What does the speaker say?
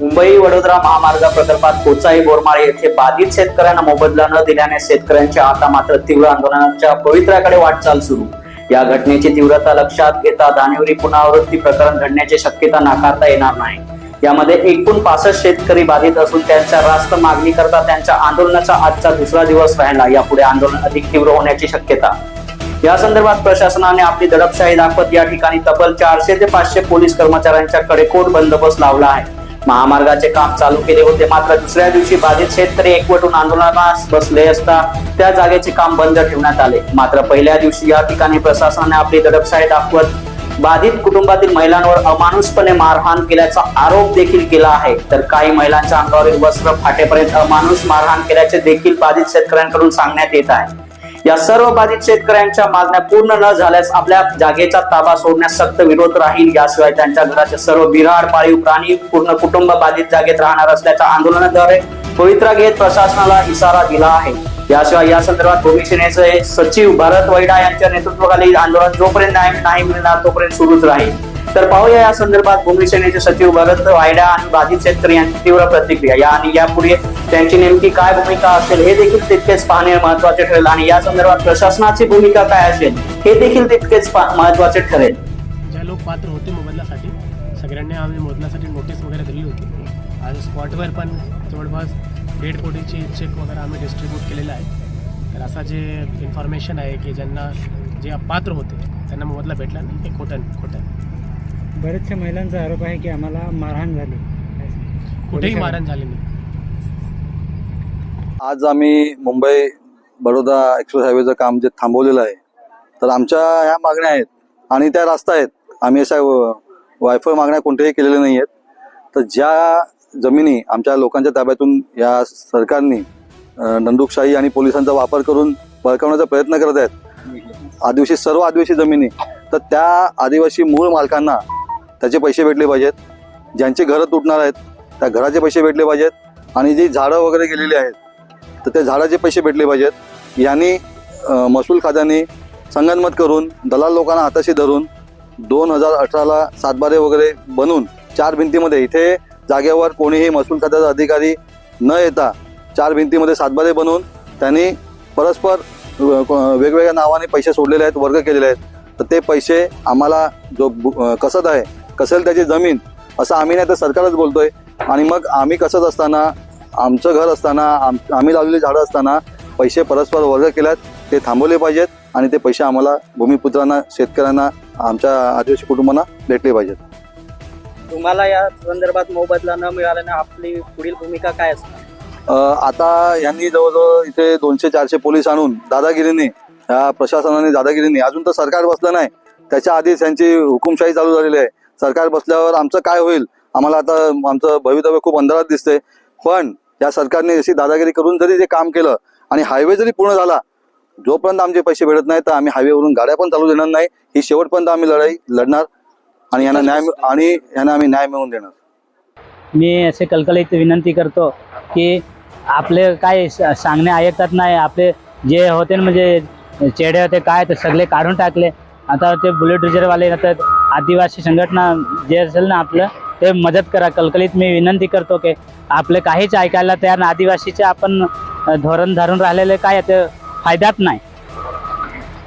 मुंबई वडोदरा महामार्ग प्रकल्पात कोचाई बोरमाळ येथे बाधित शेतकऱ्यांना मोबदला न दिल्याने शेतकऱ्यांच्या आता मात्र तीव्र आंदोलनाच्या पवित्र्याकडे वाटचाल सुरू. या घटनेची तीव्रता लक्षात घेता दानेवरी पुनरावृत्ती प्रकरण घडण्याची शक्यता नाकारता येणार नाही. यामध्ये एकूण पासष्ट शेतकरी बाधित असून त्यांच्या रास्त मागणी करता त्यांच्या आंदोलनाचा आजचा दुसरा दिवस राहिला. यापुढे आंदोलन अधिक तीव्र होण्याची शक्यता. या संदर्भात प्रशासनाने आपली दडपशाही दाखवत या ठिकाणी तब्बल चारशे ते पाचशे पोलीस कर्मचाऱ्यांच्या कडेकोट बंदोबस्त लावला आहे. महामार्गाचे काम चालू केले होते. मात्र दुसऱ्या दिवशी बाधित शेतकरी एकवटून आंदोलनास बसले असता त्या जागेचे काम बंद ठेवण्यात आले. मात्र पहिल्या दिवशी या ठिकाणी प्रशासनाने आपली दडपशाही दाखवत बाधित कुटुंबातील महिलांवर अमानुषपणे मारहाण केल्याचा आरोप देखील केला आहे. तर काही महिलांच्या अंगावरील वस्त्र फाटेपर्यंत अमानुष मारहाण केल्याचे देखील बाधित शेतकऱ्यांकडून सांगण्यात येत आहे. या सर्व बाधित शेतकऱ्यांच्या मागण्या पूर्ण न झाल्यास आपल्या जागेचा ताबा सोडण्यास सक्त विरोध राहील. याशिवाय त्यांच्या घराचे सर्व बिराड पाळीव प्राणी पूर्ण कुटुंब बाधित जागेत राहणार असल्याच्या आंदोलनाद्वारे पवित्रा घेत प्रशासनाला इशारा दिला आहे. याशिवाय या संदर्भात भूमिसेनेचे सचिव भरत वैडा यांच्या नेतृत्वाखाली आंदोलन जोपर्यंत न्याय नाही मिळणार तोपर्यंत सुरूच राहील. तर पाहूया या संदर्भात भूमिसेनेचे सचिव भरत वायडा आणि बाधित शेतकरी यांची तीव्र प्रतिक्रिया. या आणि यापुढे त्यांची नेमकी काय भूमिका असेल हे देखील तितकेच पाहणे महत्त्वाचे ठरेल. आणि या संदर्भात प्रशासनाची भूमिका काय असेल हे देखील तितकेच पा- महत्त्वाचे ठरेल. ज्या लोक पात्र होते मोबदल्यासाठी सगळ्यांनी आम्ही मोबदल्यासाठी नोटीस वगैरे दिली होती. आज स्पॉटवर पण जवळपास दीड कोटीची चेक वगैरे आम्ही डिस्ट्रीब्यूट केलेला आहे. तर असा जे इन्फॉर्मेशन आहे की ज्यांना जे अपात्र होते त्यांना मोबदला भेटला नाही हे खोटं खोटं बरेचशा महिलांचा आरोप आहे की आम्हाला मारहाण झाली. कुठेही मारण झाले नाही. आज आम्ही मुंबई बडोदा एक्सप्रेस हायवेचं काम जे थांबवलेलं आहे तर आमच्या ह्या मागण्या आहेत आणि त्या रास्ता आहेत. आम्ही अशा वायफळ मागण्या कोणत्याही केलेल्या नाही आहेत. तर ज्या जमिनी आमच्या लोकांच्या ताब्यातून या सरकारने अं, दंडुकशाही आणि पोलिसांचा वापर करून बळकावण्याचा प्रयत्न करत आहेत आदिवासी सर्व आदिवासी जमिनी तर त्या आदिवासी मूळ मालकांना त्याचे पैसे भेटले पाहिजेत. ज्यांचे घरं तुटणार आहेत त्या घराचे पैसे भेटले पाहिजेत. आणि जी झाडं वगैरे गेलेली आहेत तर त्या झाडाचे पैसे भेटले पाहिजेत. यांनी महसूल खात्याने संगनमत करून दलाल लोकांना हाताशी धरून दोन हजार अठराला सातबारे वगैरे बनून चार भिंतीमध्ये इथे जागेवर कोणीही महसूल खात्याचा अधिकारी न येता चार भिंतीमध्ये सातबारे बनवून त्यांनी परस्पर वेगवेगळ्या नावाने पैसे सोडलेले आहेत वर्ग केलेले आहेत. तर ते पैसे आम्हाला जो कसत आहे कसेल त्याची जमीन असं आम्ही नाही तर सरकारच बोलतोय. आणि मग आम्ही कसत असताना आमचं घर असताना आम आम्ही लावलेली झाडं असताना पैसे परस्पर वर्ग केल्यात ते थांबवले पाहिजेत आणि ते पैसे आम्हाला भूमिपुत्रांना शेतकऱ्यांना आमच्या आदिवासी कुटुंबांना भेटले पाहिजेत. तुम्हाला या संदर्भात मोबदला न मिळाल्याने आपली पुढील भूमिका काय असणार? अ, आता यांनी जवळजवळ इथे दोनशे चारशे पोलीस आणून दादागिरीने या प्रशासनाने दादागिरीने अजून तर सरकार बसलं नाही. त्याच्या आधीच यांची हुकुमशाही चालू झालेली आहे. सरकार बसल्यावर आमचं काय होईल? आम्हाला आता आमचं भवितव्य खूप अंधारात दिसतंय. पण या सरकारने अशी दादागिरी करून जरी ते काम केलं आणि हायवे जरी पूर्ण झाला जोपर्यंत आमचे पैसे भेटत नाही तर आम्ही हायवेवरून गाड्या पण चालू देणार नाही. ही शेवटपर्यंत आम्ही लढाई लढणार आणि यांना न्याय आणि यांना आम्ही न्याय मिळवून देणार. मी असे कलकलीत विनंती करतो की आपले काय सांगणे ऐकतात नाही. आपले जे होते ना म्हणजे चेडे होते काय ते सगळे काढून टाकले. आता ते बुलेट रिजर्ववाले आता आदिवासी संघटना जे असेल ना आपलं ते मदत करा. कलकलीत मी विनंती करतो की आपले काहीच ऐकायला तयार आदिवासीचे आपण धोरण धरून राहिलेले काय ते फायद्यात नाही.